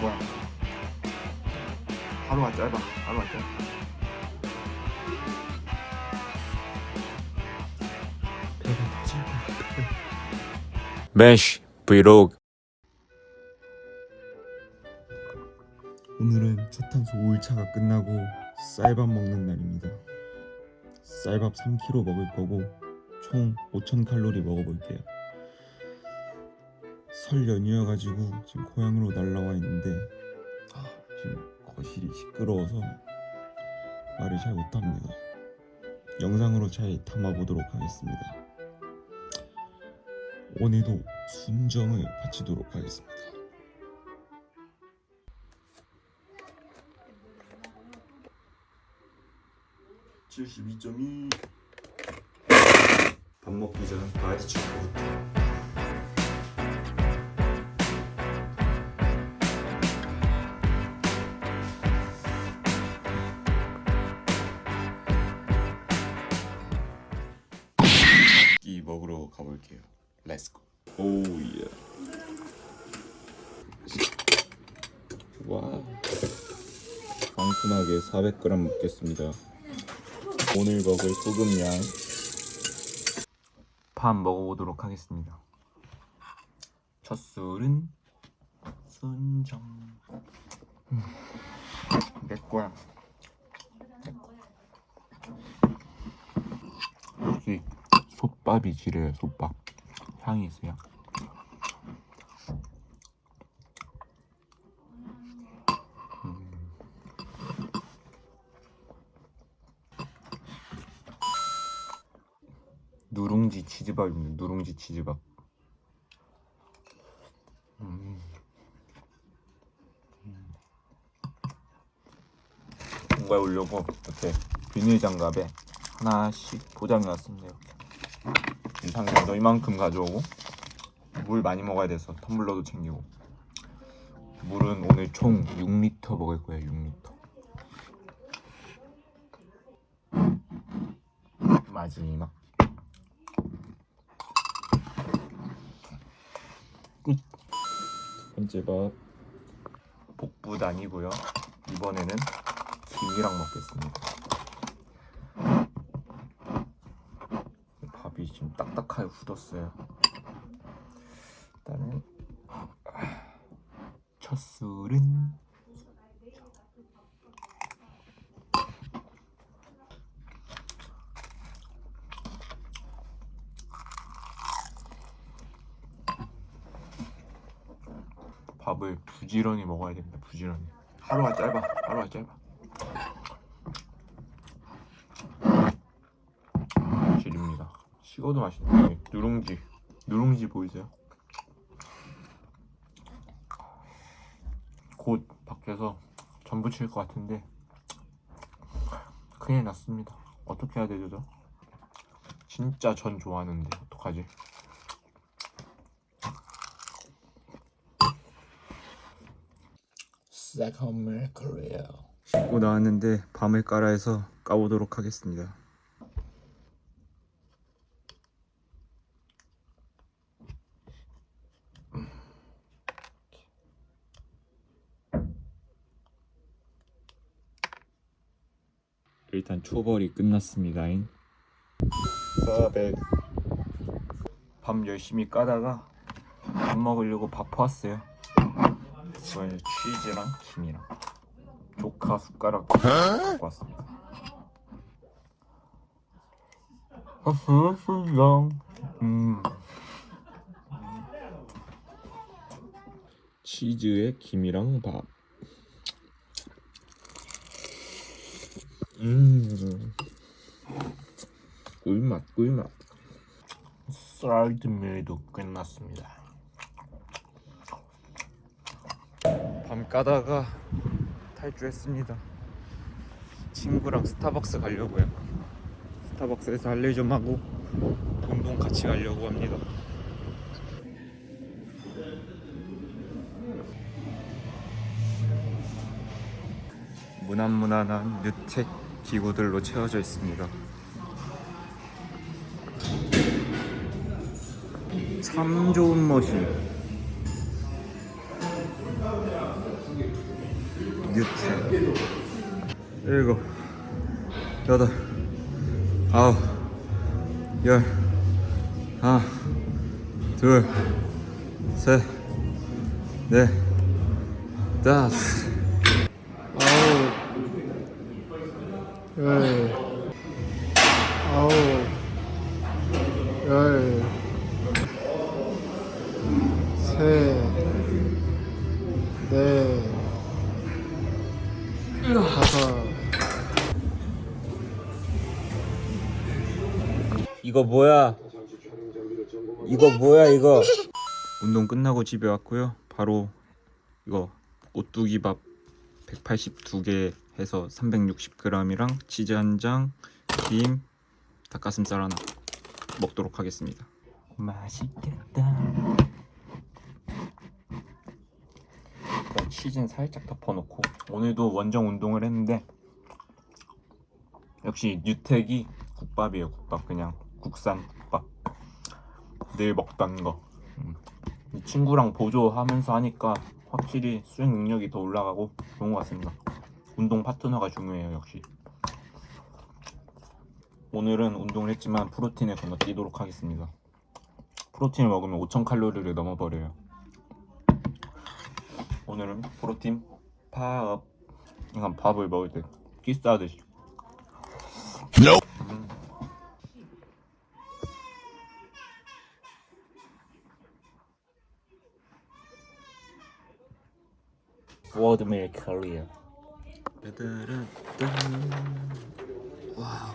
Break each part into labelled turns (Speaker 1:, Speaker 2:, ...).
Speaker 1: 뭐야? 하루가 짧아. 하루가 짧아.
Speaker 2: 매쉬 브이로그
Speaker 1: 오늘은 저탄소 5일차가 끝나고 쌀밥 먹는 날입니다. 쌀밥 3kg 먹을 거고 총 5,000칼로리 먹어볼게요. 설 연휴여가지고 지금 고향으로 날라와 있는데 아, 지금 거실이 시끄러워서 말을 잘 못합니다. 영상으로 잘 담아보도록 하겠습니다. 오늘도 순정을 바치도록 하겠습니다. (72.2) 밥 먹기 전 다이어트 친구 부터 끼 먹으러 가볼게요. 렛츠고 오예 와. 상큼하게 400g 먹겠습니다. 오늘 먹을 소금량 밥 먹어보도록 하겠습니다. 첫 술은 순정. 음, 내 거야 내 거. 역시 솥밥이 지려요 솥밥 향이 있어요 누룽지 치즈밥입니다. 누룽지 치즈밥. 음. 뭔가 올려고 이렇게 비닐 장갑에 하나씩 포장해 왔습니다. 이렇게 인상도 이만큼 가져오고 물 많이 먹어야 돼서 텀블러도 챙기고 물은 오늘 총 6리터 먹을 거예요. 6리터. 마지막. 끝. 첫 번째 밥 복부 아니고요. 이번에는 김이랑 먹겠습니다. 밥이 지금 딱딱하게 굳었어요. 일단은 첫 술은 밥을 부지런히 먹어야 됩니다. 부지런히. 하루가 짧아. 하루가 짧아. 질입니다. 식어도 맛있네. 누룽지. 누룽지 보이세요? 곧 밖에서 전 부 칠 것 같은데 큰일 났습니다. 어떻게 해야 되죠? 저? 진짜 전 좋아하는데 어떡하지? 세컨 코리아 씻고 나왔는데 밤을 깔아 해서 까보도록 하겠습니다 일단 초벌이 끝났습니다 400. 밤 열심히 까다가 밥 먹으려고 밥 퍼왔어요 이번에 치즈랑 김이랑 조카 숟가락 갖고 왔습니다. 음. 치즈에 김이랑 밥. 음. 꿀맛 꿀맛. 쌀드 밀도 끝났습니다. 밤 까다가 탈주했습니다. 친구랑 스타벅스 가려고요. 스타벅스에서 할 일 좀 하고 동동 같이 가려고 합니다. 무난무난한 뉴텍 기구들로 채워져 있습니다. 참 좋은 머신. 유튜브 일곱 여덟 아홉 열 하나 둘셋넷 다섯
Speaker 3: 아홉 열 아홉 열 셋, 넷, 다섯.
Speaker 1: 이거 뭐야? 이거 뭐야 이거? 운동 끝나고 집에 왔고요. 바로 이거 오뚜기밥 182개 해서 360g이랑 치즈 한 장, 김, 닭가슴살 하나 먹도록 하겠습니다. 맛있겠다. 일단 치즈는 살짝 덮어놓고 오늘도 원정 운동을 했는데 역시 뉴텍이 국밥이에요 국밥 그냥 국산 국밥 늘 먹던 거 음. 이 친구랑 보조하면서 하니까 확실히 수행 능력이 더 올라가고 좋은 것 같습니다 운동 파트너가 중요해요 역시. 오늘은 운동을 했지만 프로틴에 건너뛰도록 하겠습니다. 프로틴을 먹으면 5000칼로리를 넘어버려요. 오늘은 프로틴 팝 약간 밥을 먹을 때 키스하듯이. 워드밀 커리어 와우.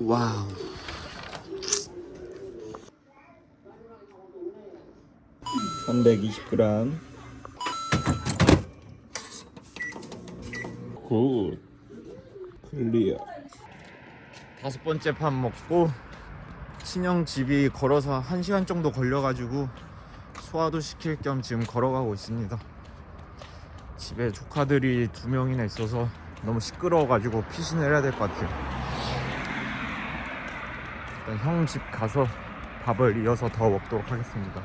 Speaker 3: 와우.
Speaker 1: 한 320g 굿. 클리어. 다섯 번째 밥 먹고 친형 집이 걸어서 1시간 정도 걸려가지고 소화도 시킬 겸 지금 걸어가고 있습니다 집에 조카들이 두 명이나 있어서 너무 시끄러워가지고 피신을 해야 될 것 같아요 일단 형 집 가서 밥을 이어서 더 먹도록 하겠습니다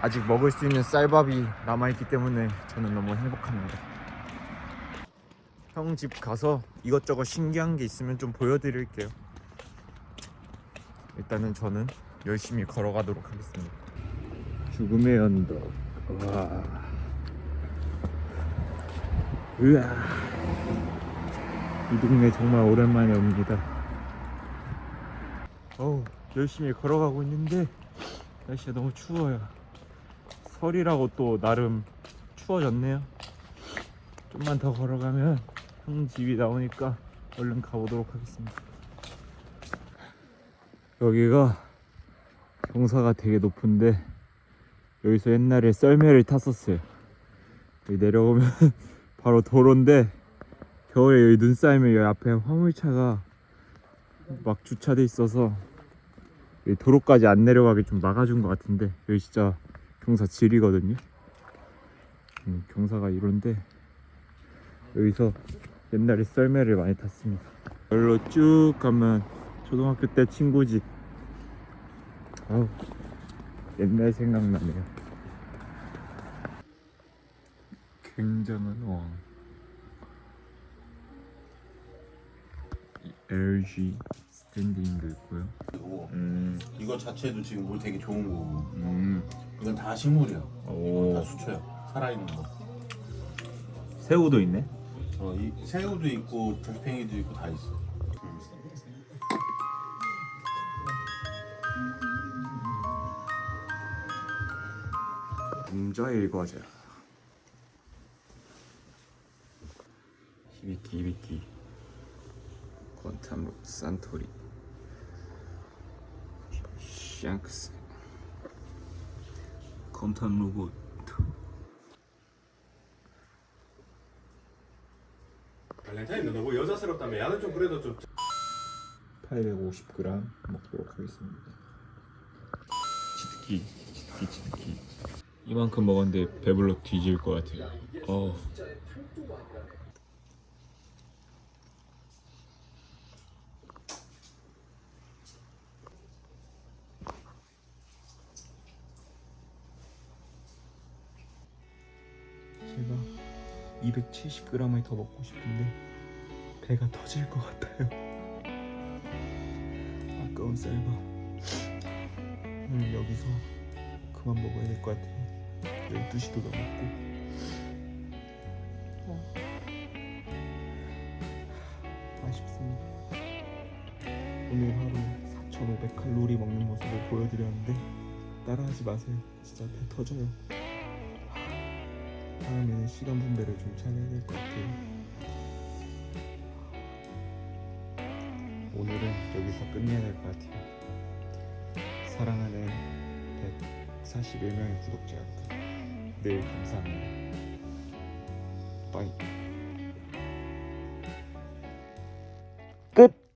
Speaker 1: 아직 먹을 수 있는 쌀밥이 남아있기 때문에 저는 너무 행복합니다. 형 집 가서 이것저것 신기한 게 있으면 좀 보여드릴게요. 일단은 저는 열심히 걸어가도록 하겠습니다. 죽음의 언덕. 와. 으아. 이 동네 정말 오랜만에 옵니다. 어우, 열심히 걸어가고 있는데 날씨가 너무 추워요. 설이라고 또 나름 추워졌네요. 좀만 더 걸어가면 형 집이 나오니까 얼른 가보도록 하겠습니다. 여기가 경사가 되게 높은데 여기서 옛날에 썰매를 탔었어요. 여기 내려오면 바로 도로인데 겨울에 여기 눈 쌓이면 여기 앞에 화물차가 막 주차돼 있어서 여기 도로까지 안 내려가게 좀 막아준 것 같은데 여기 진짜 경사 지리거든요. 음, 경사가 이런데 여기서 옛날에 썰매를 많이 탔습니다. 여기로 쭉 가면 초등학교 때 친구 집. 아우 옛날 생각나네요. 굉장한 왕. 이 LG 스탠딩도 있고요.
Speaker 4: 고
Speaker 1: 음,
Speaker 4: 이거 자체도 지금 물 되게 좋은 거고
Speaker 1: 음,
Speaker 4: 이건 다 식물이야
Speaker 1: 오.
Speaker 4: 다 수초야 살아있는 거
Speaker 1: 새우도 있네.
Speaker 4: 어, 이 새우도 있고 달팽이도 있고 다 있어
Speaker 1: 남자의 과자 히비키 히비키. 퀀텀 산토리. 샹크스. 퀀텀 로봇
Speaker 5: 발렌타인은 너무 여자스럽다면 야는 좀 그래도 좀
Speaker 1: 850g 먹도록 하겠습니다. 치트키 치트키 치트키 이만큼 먹었는데 배불러 뒤질 것 같아요 어우 270g을 더 먹고 싶은데 배가 터질 것 같아요. 아까운 쌀밥. 음, 여기서 그만 먹어야 될 것 같아요. 12시도 넘었고. 어. 아쉽습니다. 오늘 하루 4,500칼로리 먹는 모습을 보여드렸는데 따라하지 마세요. 진짜 배 터져요. 다음에는 시간 분배를 좀 잘해야 될 것 같아요. 오늘은 여기서 끝내야 될 것 같아요. 사랑하는 141명의 구독자 여러분, 늘 감사합니다. 빠이.